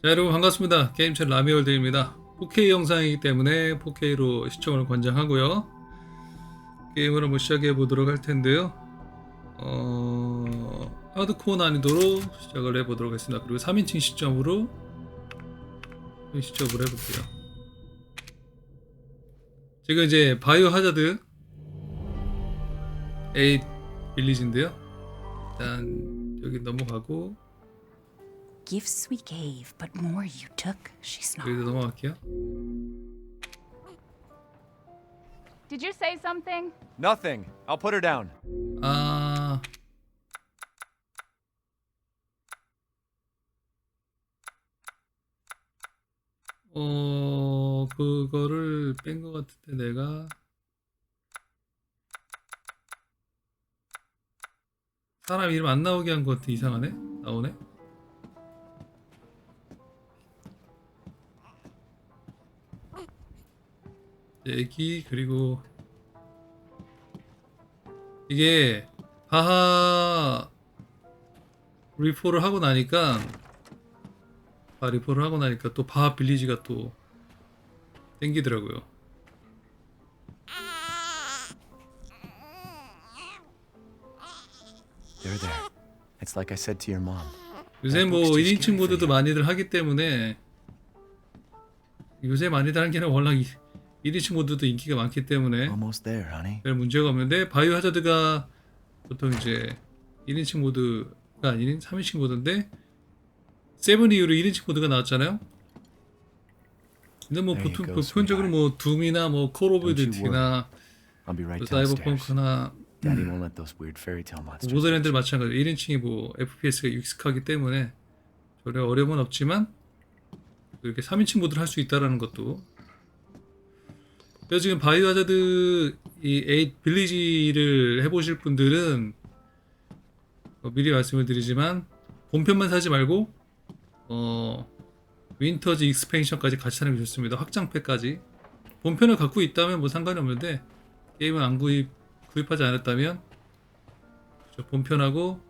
자 여러분 반갑습니다. 게임채널 라미월드입니다. 4K 영상이기 때문에 4K로 시청을 권장하고요. 게임을 한번 시작해 보도록 할 텐데요. 어... 하드코어 난이도로 시작을 해 보도록 하겠습니다. 그리고 3인칭 시점으로 시점을 해볼게요. 지금 이제 바이오 하자드 8 빌리지인데요. 일단 여기 넘어가고 Gifts we gave, but more you took, she 여기도 snarled. 넘어갈게요 Did you say something? Nothing. I'll put her down. 아. 어, 그거를 뺀 것 같은데 내가 사람 이름 안 나오게 한 것 같아 이상하네 나오네 애기 그리고 이게 바하 리포를 하고 나니까 바하 리포를 하고 나니까 또 바하 빌리지가 또 땡기더라고요. 요새 뭐 혹시 1인칭 시간이 모드도? 많이들 하기 때문에 요새 많이들 하는 게 아니라 워낙 1인칭 모드도 인기가 많기 때문에. 별 문제가 없는데 바이오 하자드가 보통 이제 1인칭 모드가 아닌 3인칭 모드인데 세븐 이후로 1인칭 모드가 나왔잖아요. 근데 뭐 보통 보편적으로 뭐 둠이나 뭐 콜 오브 듀티나. 사이버펑크나. 모더랜드 마찬가지로 1인칭이 뭐 FPS가 익숙하기 때문에 전혀 어려움은 없지만 이렇게 3인칭 모드를 할 수 있다라는 것도 그래서 지금 바이오 하자드 이8 빌리지를 해보실 분들은 어, 미리 말씀을 드리지만 본편만 사지 말고 어 윈터즈 익스펜션까지 같이 사는 게 좋습니다. 확장팩까지. 본편을 갖고 있다면 뭐 상관이 없는데 게임을 안 구입 구입하지 않았다면 저 본편하고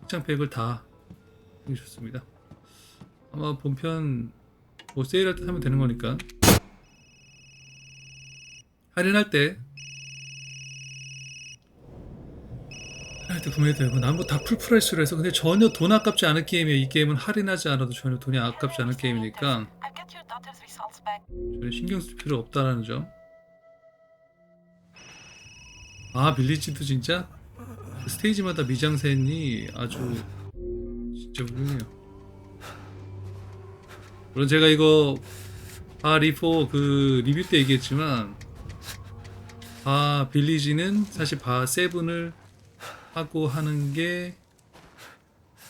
확장팩을 다 좋습니다. 아마 본편 뭐 세일할 때 사면 되는 거니까 할인할 때 할인할 때 구매해도 되고 난뭐다 풀프라이스로 해서 근데 전혀 돈 아깝지 않은 게임이에요. 이 게임은 할인하지 않아도 전혀 돈이 아깝지 않은 게임이니까. 전혀 신경 쓸 필요 없다라는 점. 아 빌리지도 진짜 그 스테이지마다 미장센이 아주 진짜 훌륭해요. 물론 제가 이거 아 리포 그 리뷰 때 얘기했지만 바 빌리지는 사실 바 세븐을 하고 하는 게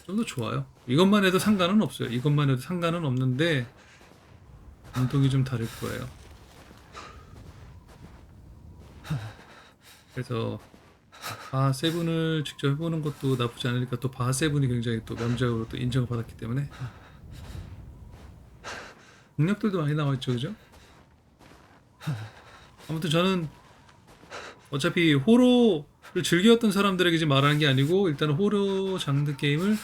좀 더 좋아요. 이것만 해도 상관은 없어요. 이것만 해도 상관은 없는데 운동이 좀 다를 거예요. 그래서 바 세븐을 직접 해보는 것도 나쁘지 않으니까 또 바 세븐이 굉장히 또 명작으로 또 인정을 받았기 때문에 공략들도 많이 나와 있죠, 그죠? 아무튼 저는 어차피 호러를 즐겨왔던 사람들에게 말하는 게 아니고 일단 호러 장르 게임을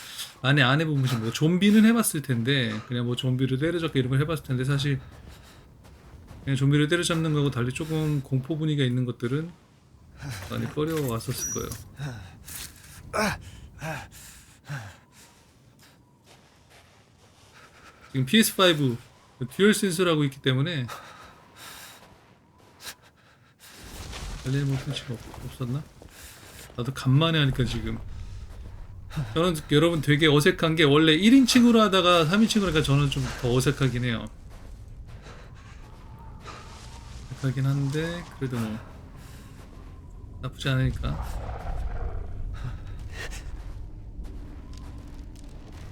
많이 안 해본 분뭐 좀비는 해봤을 텐데 그냥 뭐 좀비를 때려잡고 이런 걸 해봤을 텐데 사실 그냥 좀비를 때려잡는 거하고 달리 조금 공포 분위기가 있는 것들은 많이 꺼려왔었을 거예요. 지금 PS5 듀얼 센서라고 있기 때문에 열리는 모션치가 없었나? 나도 간만에 하니까 지금 저는 여러분 되게 어색한 게 원래 1인칭으로 하다가 3인칭으로 하니까 저는 좀 더 어색하긴 해요. 어색하긴 한데 그래도 뭐 나쁘지 않으니까.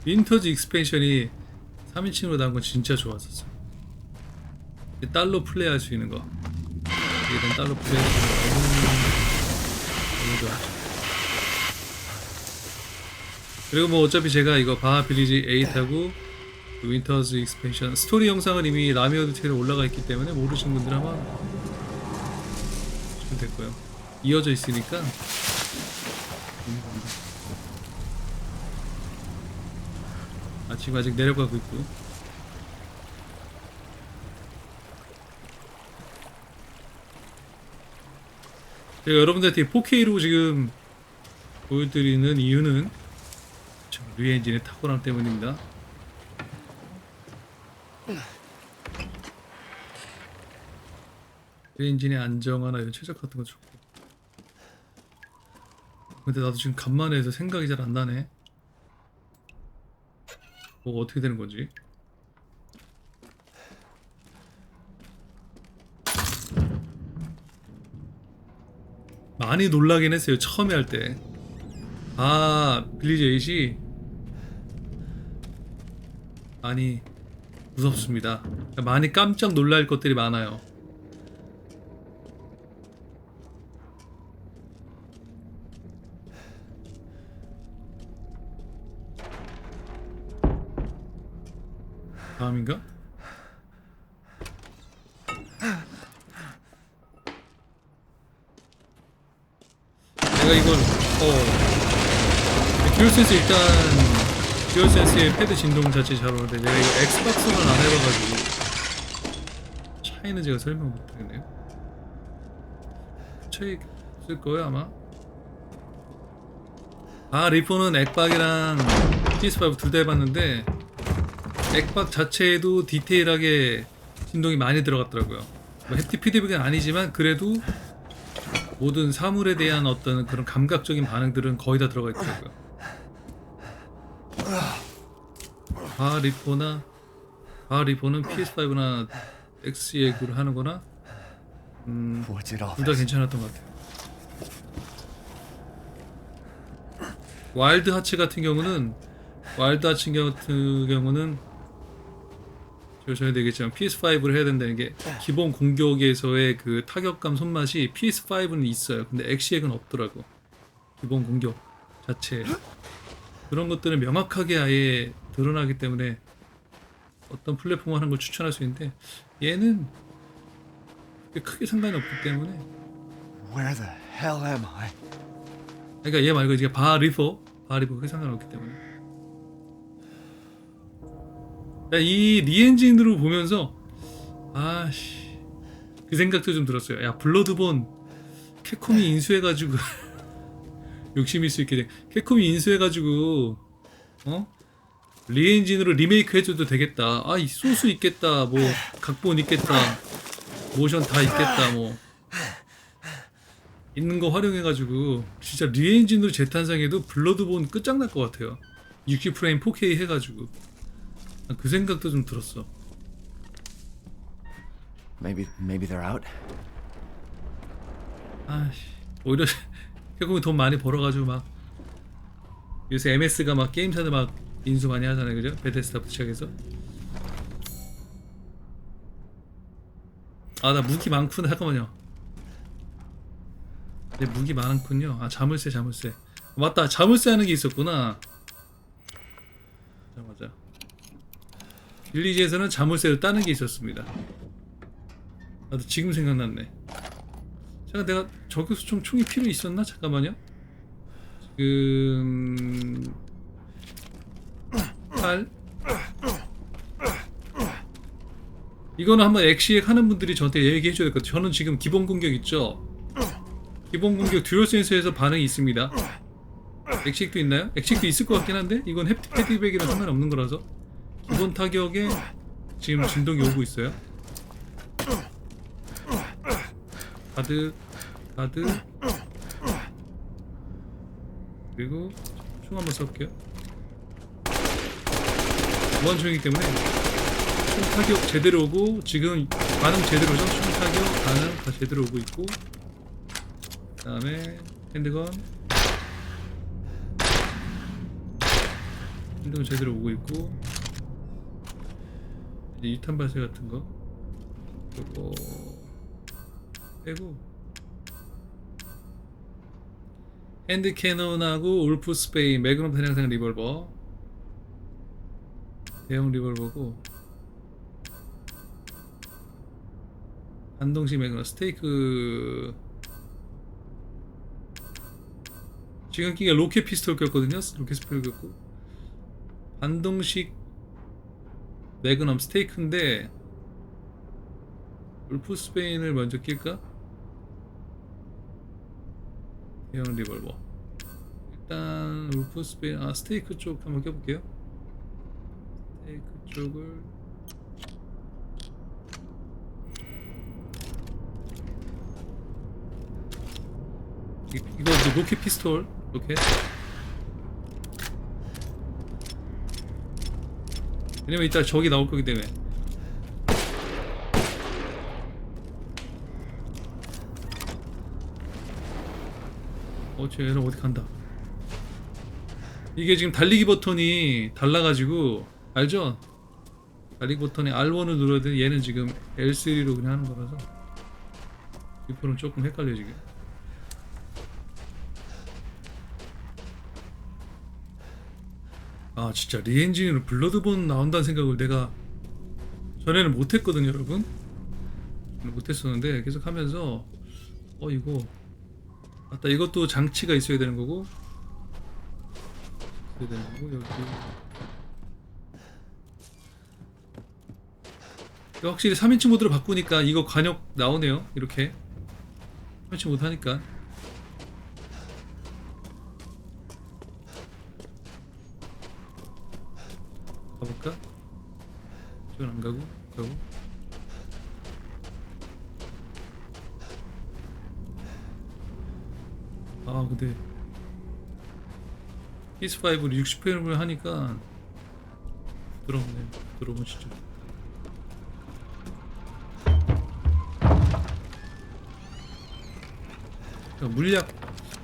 윈터즈 익스펜션이 3인칭으로 나온 건 진짜 좋았었어. 달러 플레이할 수 있는 거. 이런 있는 거 너무 좋아. 그리고 뭐 어차피 제가 이거 바하 빌리지 8하고 그 윈터즈 익스펜션 스토리 영상은 이미 라미어드 채널에 올라가 있기 때문에 모르시는 분들 아마 될 거예요. 이어져 있으니까 아 지금 아직 내려가고 있고 제가 여러분들한테 4K로 지금 보여드리는 이유는 저 류엔진의 탁월함 때문입니다. 류엔진의 안정화나 이런 최적 같은 거 좋고. 근데 나도 지금 간만에 해서 생각이 잘 안 나네. 뭐가 어떻게 되는 거지? 많이 놀라긴 했어요 처음에 할 때. 아 빌리지 에이시 많이 무섭습니다. 많이 깜짝 놀랄 것들이 많아요. 다음인가? 내가 이걸 어. 듀얼센스 일단 듀얼센스의 패드 진동 자체 잘 오는데 내가 이거 엑스박스는 안 해봐가지고. 차이는 제가 설명 못하겠네요. 차이 있을 거예요 아마? 아 리포는 액박이랑 PS5 둘 다 해봤는데 액박 자체에도 디테일하게 진동이 많이 들어갔더라고요. 뭐 햅틱 피드백은 아니지만 그래도 모든 사물에 대한 어떤 그런 감각적인 반응들은 거의 다 들어가 있더라고요. 바 리포나 바 리포는 PS5나 X에 그 하는 거나 음, 둘 다? 괜찮았던 것 같아요. 와일드 하츠 같은 경우는 와일드 하츠 같은 경우는 조셔야 되겠지만 PS5를 해야 된다는 게 기본 공격에서의 그 타격감 손맛이 PS5는 있어요. 근데 엑시액은 없더라고. 기본 공격 자체 그런 것들은 명확하게 아예 드러나기 때문에 어떤 플랫폼 하는 걸 추천할 수 있는데 얘는 크게 상관이 없기 때문에 Where the hell am I? 그러니까 얘 말고 이제 바 리퍼 바 리퍼 크게 상관없기 때문에 이 리엔진으로 보면서 아씨 그 생각도 좀 들었어요. 야 블러드본 캡콤이 인수해가지고 욕심일 수 있게 돼. 캡콤이 인수해가지고 어? 리엔진으로 리메이크 해줘도 되겠다. 아 이 소스 있겠다. 뭐 각본 있겠다. 모션 다 있겠다 뭐. 있는 거 활용해가지고 진짜 리엔진으로 재탄생해도 블러드본 끝장날 것 같아요. 60프레임 4K 해가지고. 아, 그 생각도 좀 들었어. Maybe maybe they're out. 아씨 오히려 캡콤이 돈 많이 벌어가지고 막 요새 MS가 막 게임사들 막 인수 많이 하잖아요 그죠? 베테스다부터 시작해서. 아 나 무기 많구나. 잠깐만요. 내 무기 많군요. 아 자물쇠 자물쇠. 맞다 자물쇠 하는 게 있었구나 빌리지에서는 자물쇠를 따는 게 있었습니다. 나도 지금 생각났네. 제가 내가 저격수총 총이 필요 있었나? 잠깐만요. 지금... 8 이거는 한번 엑시액 하는 분들이 저한테 얘기해 줘야 될 것 같아요. 저는 지금 기본 공격 있죠? 기본 공격 듀얼 센서에서 반응이 있습니다. 엑시액도 있나요? 엑시액도 있을 것 같긴 한데 이건 헤드 패디백이랑 상관없는 거라서 기본 타격에 지금 진동이 오고 있어요. 가드 가드. 그리고 총 한번 써볼게요. 무한총이기 때문에 총 타격 제대로 오고 지금 반응 제대로죠? 총 타격 반응 다 제대로 오고 있고. 그 다음에 핸드건. 핸드건 제대로 오고 있고 이제 2탄 발사 같은 거? 요거 빼고. 핸드 캐논하고 울프 스페이 매그넘 대량상 리볼버. 대형 리볼버고. 반동식 매그넘 스테이크. 지금 끼가 로켓 피스톨 꼈거든요. 로켓 스펠 꼈고. 반동식 매그넘 스테이크인데 울프 스페인을 먼저 낄까? 대형 리볼버. 일단 울프 스페인 아 스테이크 쪽 한번 껴볼게요. 스테이크 쪽을 이- 이거 이제 로켓 피스톨. 로켓 왜냐면 이따 적이 나올 거기 때문에 어, 쟤 얘는 어디 간다. 이게 지금 달리기 버튼이 달라가지고 알죠? 달리기 버튼이 R1을 눌러야 돼. 얘는 지금 L3로 그냥 하는 거라서 이표는 조금 헷갈려 지금. 아 진짜. 리엔진으로 블러드본 나온다는 생각을 내가 전에는 못했거든요, 여러분. 못했었는데 계속 하면서 어 이거. 맞다. 이것도 장치가 있어야 되는 거고. 있어야 되는 거고 여기. 확실히 3인칭 모드로 바꾸니까 이거 관역 나오네요 이렇게. 3인칭 모드 하니까? 이건 안 가고? 가고? 아 근데 PS5를 60프레임을 하니까 부드럽네. 진짜 잠깐, 물약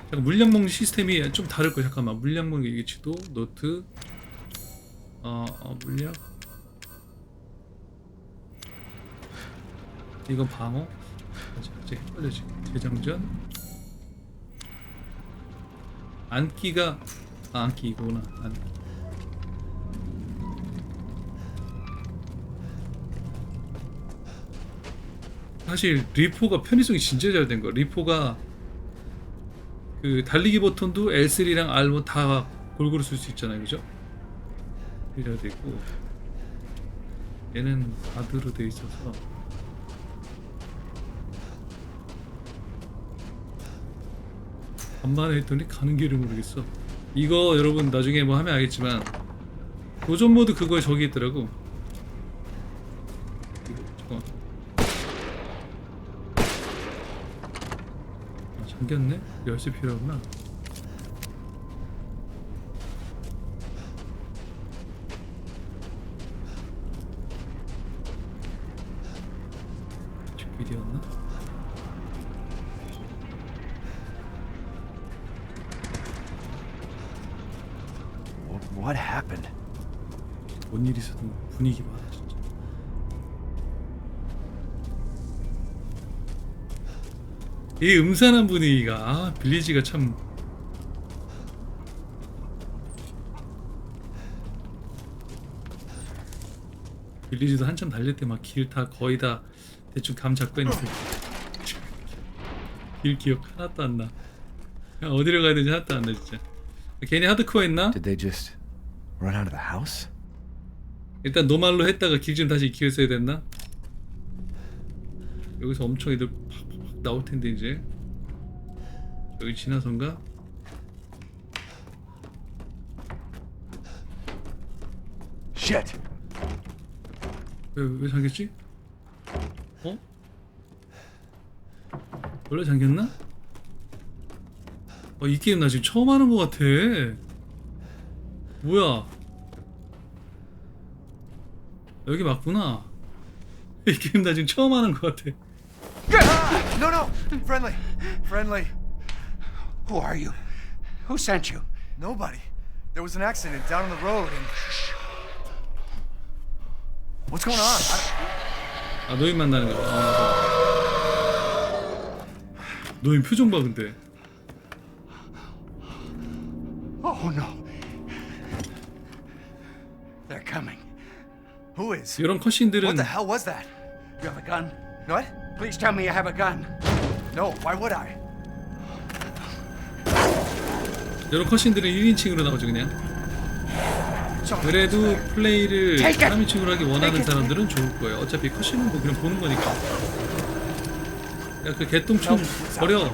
잠깐, 물약 먹는 시스템이 좀 다를 거야. 잠깐만. 물약 먹는 게 이게 지도 노트. 어, 어 물약 이건 방어? 아직 아직 헷갈려 지금 재장전? 안기가 아, 안기 이거구나. 안기 사실 리포가 편의성이 진짜 잘 된 거야. 리포가 그 달리기 버튼도 L3랑 R1 다 골고루 쓸 수 있잖아요. 그죠? 이래야 되고. 얘는 바드로 돼 있어서 간만에 했더니 가는 길을 모르겠어. 이거 여러분 나중에 뭐 하면 알겠지만 도전 모드 그거에 저기 있더라고. 이거. 아, 잠겼네? 열쇠 필요하구나. 뒷길이었나? What happened? 뭔 일이 있었던. 분위기 봐 진짜 이 음산한 분위기가 아 빌리지가 참 빌리지도 한참 달릴 때 막 길 다 거의 다 대충 감 잡고 했는데 길 기억 하나도 안나 어디로 가야 되는지 하나도 안 나 진짜 괜히 하드코어 했나? Did they just run out of the house? 일단 노말로 했다가 길 좀 다시 익히겠어야 됐나? 여기서 엄청 애들 팍팍팍 나올 텐데 이제 여기 지나선가? Shit! 왜, 왜 잠겼지? 어? 원래 잠겼나? 어, 이 게임 나 지금 처음 하는 것 같아. 뭐야? 여기 맞구나. 이 게임 나 지금 처음 하는 것 같아. No, no! Friendly! Friendly! Who are you? Who sent you? Nobody. There was an accident down on the road and. What's going on? I- 아 노인 만나는 거. 아, 노인 표정 봐 근데. Oh no. Who is? 이런 컷신들은 What the hell was that? You have a gun? What? Please tell me you have a gun. No, why would I? 이런 컷신들은 1인칭으로 나오죠 그냥. 그래도 플레이를 Take it! 3인칭으로 하기 원하는! 사람들은 좋을 거예요. 어차피 컷신은 뭐 그냥 보는 거니까. 야 그 개똥총 버려.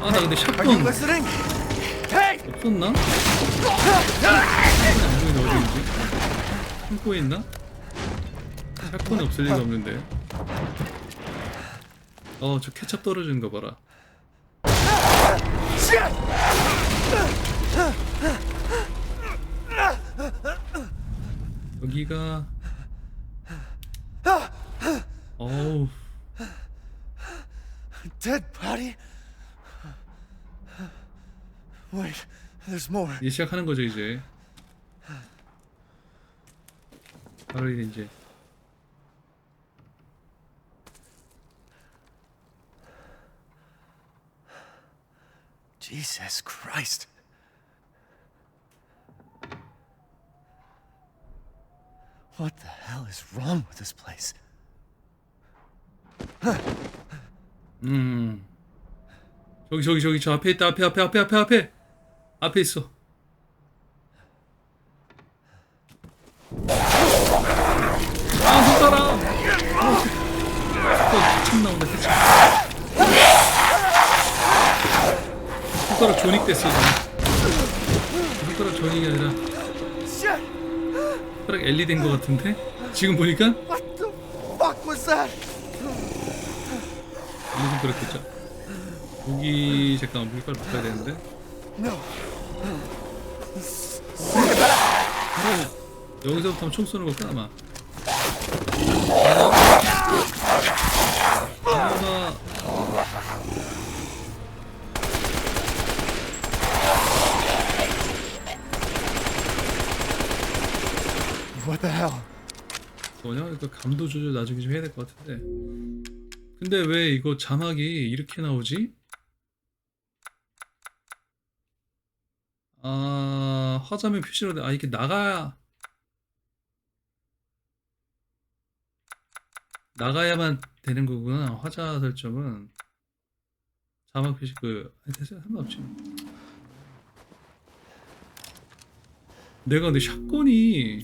아 나 근데 Are you 샷건 listening? Hey! 없었나? 샷건이 안 보이네 어디인지 창고에 있나? 샷건이 없을 리가 없는데 어저 케찹 떨어지는 거 봐라! 여기가 어우 Dead body? Wait, there's more. 이제 시작하는 거죠 이제 바로 이제 Jesus Christ. What the hell is wrong with this place? 음 저기 저기 저기 저 앞에 있다 앞에 앞에 앞에 앞에 앞에 앞에 있어 아 손가락 어, 참 나온다 대참 손가락 조닉 됐어 지금 손가락 조닉이 아니라! 손가락 엘리 된거 같은데 지금 보니까 손가락 됐죠 여기 잠깐만 물빨 바꿔야 되는데. 여기서부터 총 쏘는 거구나 아마 What the hell? 뭐냐 이거 감도 조절 나중에 좀 해야 될 것 같은데 근데 왜 이거 자막이 이렇게 나오지? 아 화자면 표시로 돼. 아 이게 나가야 나가야만 되는 거구나 화자 설정은 자막 표시 그 상관없지 뭐. 내가 근데 샷건이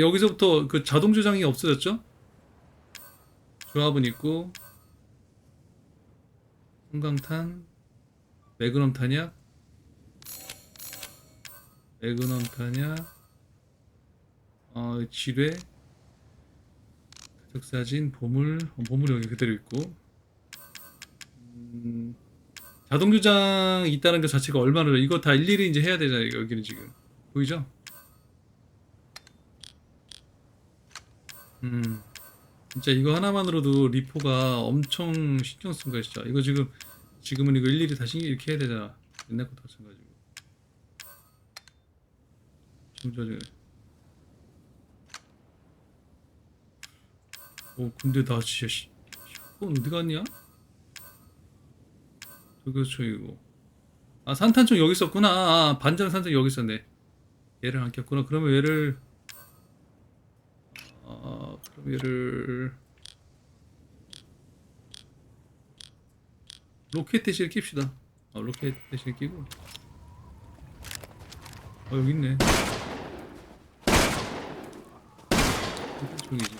여기서부터 그 자동 조장이 없어졌죠? 조합은 있고 성강탄 매그넘 탄약 매그넘 탄약 어 지뢰 가족 사진 보물 어, 보물 여기 그대로 있고 음, 자동 조장 있다는 것 자체가 얼마나 이거 다 일일이 이제 해야 되잖아요 여기는 지금 보이죠? 음, 진짜 이거 하나만으로도 리포가 엄청 신경 쓴 것이죠. 이거 지금 지금은 이거 일일이 다시 이렇게 해야 되잖아. 옛날 것도 마찬가지고. 저. 오, 근데 나 진짜 씨, 샷건 어디 갔냐? 저기 저 이거. 아 산탄총 여기 있었구나. 아, 반장 산탄 여기 있었네. 얘를 안 꼈구나. 그러면 얘를 어, 그럼 얘를 로켓 대신 낍시다. 어, 로켓 대신 끼고. 어, 여기 있네. 쪽이지.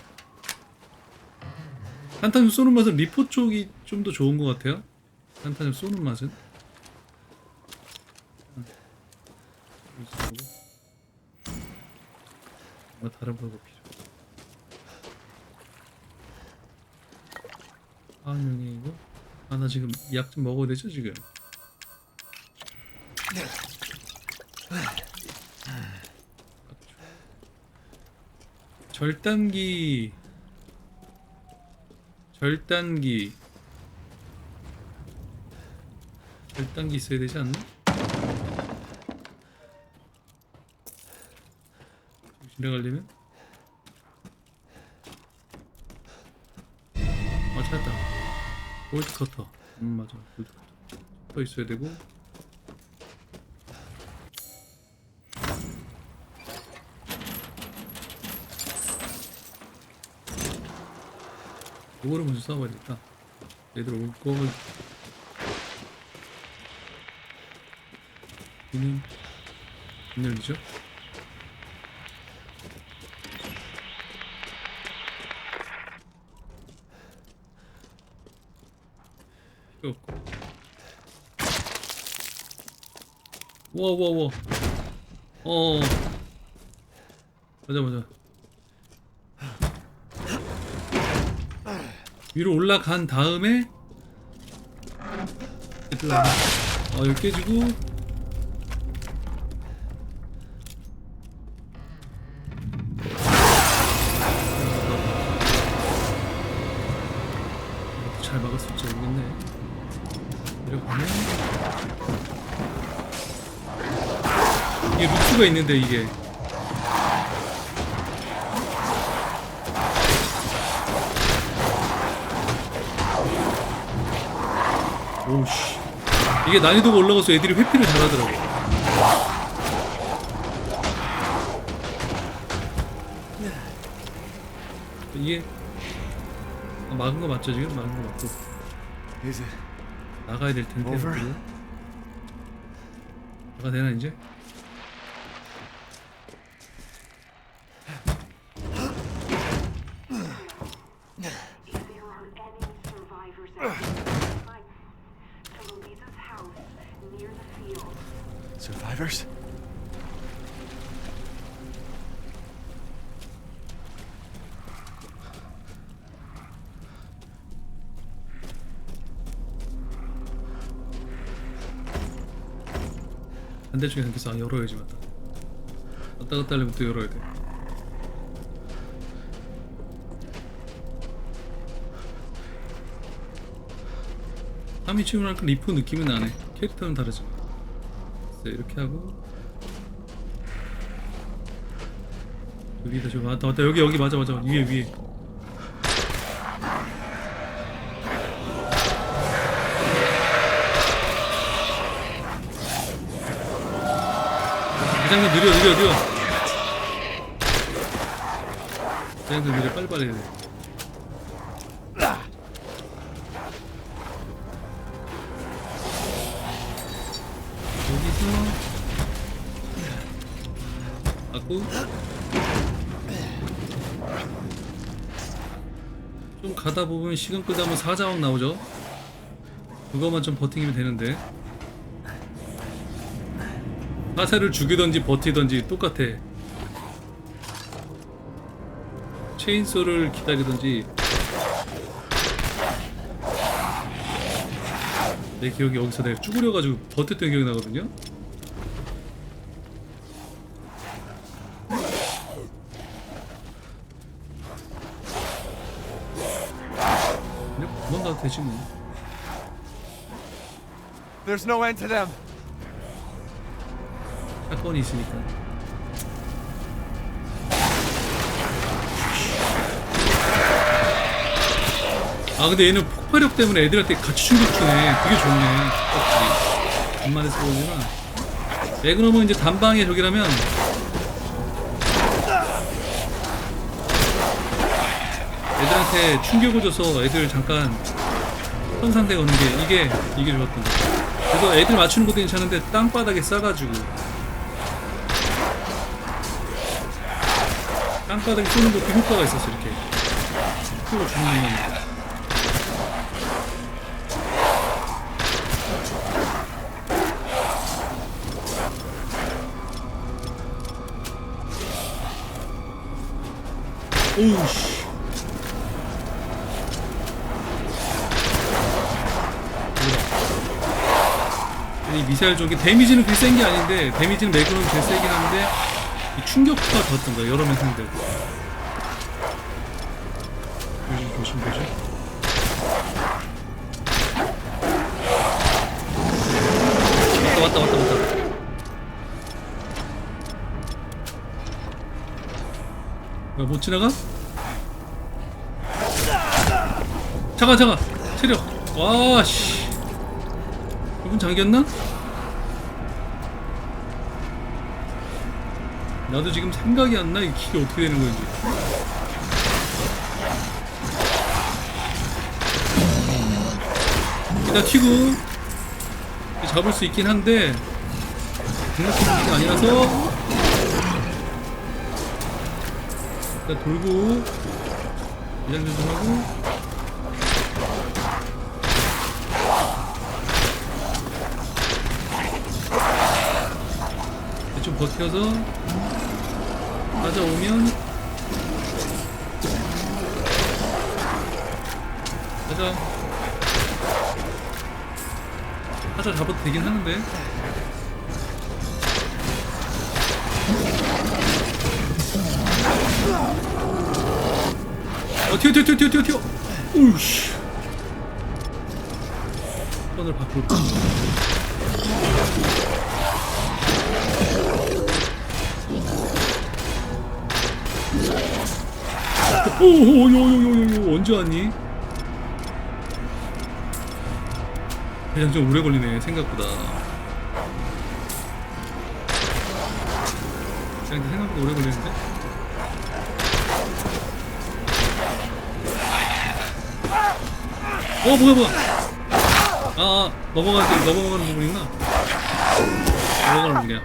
한탄 쏘는 맛은 리포 쪽이 좀 더 좋은 것 같아요. 한탄 쏘는 맛은. 아, 다른 방법 4학년이고 아 나 지금 약 좀 먹어도 되죠 지금 절단기 절단기 절단기 있어야 되지 않나? 정신에 걸리면? 어 찾았다 볼트 커터. 음 맞아. 볼트 커터. 더 있어야 되고. 이거를 먼저 쏴봐야겠다. 얘들 올 거면 안 열리죠? 우와. 어. 맞아 맞아. 위로 올라간 다음에 어 여기 깨지고 잘 막을 수 있지 모르겠네 보면 이게 루트가 있는데 이게 오우씨 이게 난이도가 올라가서 애들이 회피를 잘하더라고 이게 아, 막은 거 맞죠 지금? 막은 거 맞고? 나가야 될 텐데. 나가 되나 이제? Survivors? 반대쪽에 아, 열어야지 맞다 왔다 갔다 하려면 또 열어야 돼 함이 치우니까 리프 느낌은 나네. 캐릭터는 다르지만 그래서 이렇게 하고. 여기다 저 맞다 맞다 여기 여기 맞아 맞아. 위에 위에. 대장님 느려 느려 느려. 대장님 느려 빨리빨리 해야 돼 가다 보면 시간 끄다 보면 사자왕 나오죠. 그거만 좀 버티면 되는데. 화살을 죽이던지 버티던지 똑같아. 체인소를 기다리던지. 내 기억이 여기서 내가 쭈그려가지고 버텼던 기억이 나거든요 그냥 도망가도 되지 뭐 There's no end to them. 사건이 있으니까. 아 근데 얘는 폭발력 때문에 애들한테 같이 충격 주네. 그게 좋네. 간만에 써보지만 매그넘은 이제 단방에 저기라면 애들한테 충격을 줘서 애들 잠깐 거는 게 이게 이게 좋았던 거 그래서 애들 맞추는 것도 괜찮은데 땅바닥에 싸가지고 땅바닥에 쏘는 것도 효과가 있었어 이렇게 효과가 것만 오우씨 이 미사일 쪽이 데미지는 그리 센 게 아닌데 데미지는 매그넘이 제일 세긴 한데 이 충격파가 더 든다 여러 명 상대로. 조심 조심 조심 왔다 왔다 왔다 왔다. 야, 못 지나가? 잠깐 잠깐 체력. 와씨 잠겼나? 나도 지금 생각이 안 나. 이 기가 어떻게 되는 건지. 일단 튀고 잡을 수 있긴 한데 공격이 아니라서 일단 돌고 이장 좀 하고 버텨서 가져오면 가자. 하자 잡아도 되긴 하는데. 어 튀어 튀어 튀어 튀어 튀어 튀어. 우씨. 손을 바꿀까 오오오오오오 언제 왔니? 그냥 좀 오래 걸리네 생각보다. 그냥 생각보다 오래 걸리는데? 어 뭐야 뭐야. 아, 아 넘어가는 넘어가는 부분이구나? 넘어가는 부분이야.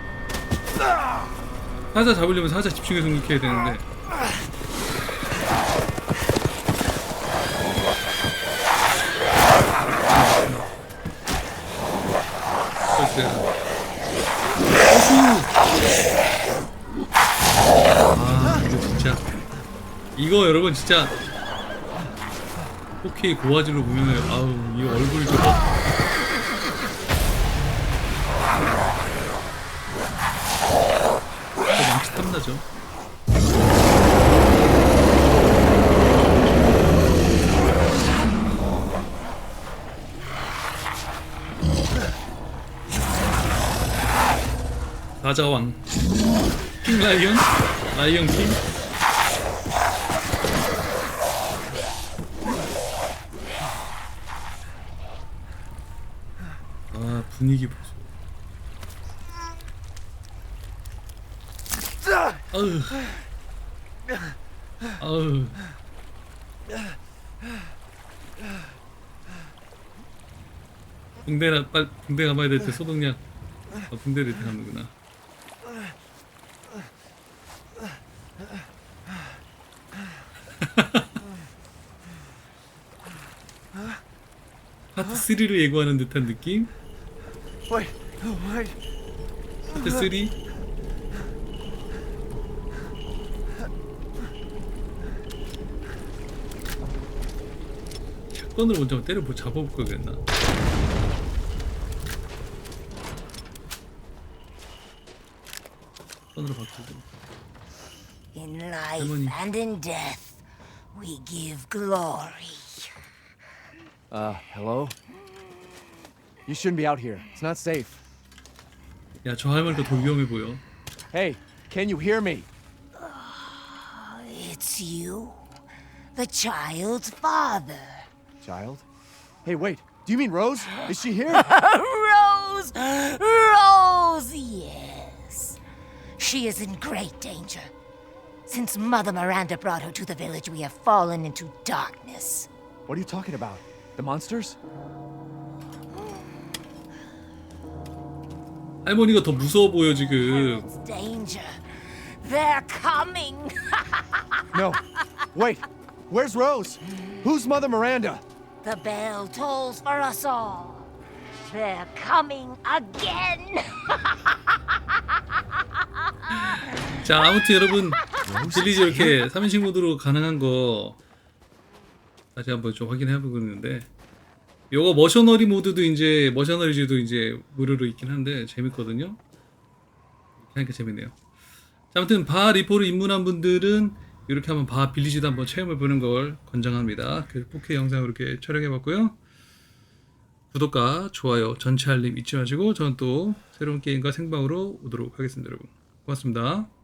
사자 잡으려면 사자 집중해서 공격해야 되는데 글쎄요. 아 이거 진짜 이거 여러분 진짜. 4K 고화질로 보면은 아우 이 얼굴 저거. 망치 탐나죠 사자왕. 킹 라이언? 라이언 킹 아 분위기 보소. 아우 붕대나 빨 붕대 감아야 될때 소독약 아, 붕대를 감는구나. 파트 3를 예고하는 듯한 느낌? Wait, oh, wait. 파트 3? 샷건으로 먼저 때려 뭐 잡아볼 걸 그랬나? 샷건으로 바꾸고 In life and in death, we give glory. Uh, hello? You shouldn't be out here. It's not safe. 야 저 할머니도 더 위험해 보여 Hey, can you hear me? It's you, the child's father. Child? Hey, wait. Do you mean Rose? Is she here? Rose! Rose, yes. She is in great danger. Since Mother Miranda brought her to the village, we have fallen into darkness. what are you talking about? The monsters? 할머니가 더 무서워 보여 지금. They're coming. No. Wait. Where's Rose? Who's Mother Miranda? the bell tolls for us all. They're coming again. 자 아무튼 여러분 빌리지 이렇게 3인칭 모드로 가능한 거 다시 한번 좀 확인해 보고 있는데 요거 머셔너리 모드도 이제 머셔너리즈도 이제 무료로 있긴 한데 재밌거든요. 하니까 재밌네요. 자 아무튼 바 리포를 입문한 분들은 이렇게 한번 바 빌리지도 한번 체험해 보는 걸 권장합니다. 그 4K 영상 이렇게 촬영해 봤고요. 구독과 좋아요 전체 알림 잊지 마시고 저는 또 새로운 게임과 생방으로 오도록 하겠습니다 여러분. 고맙습니다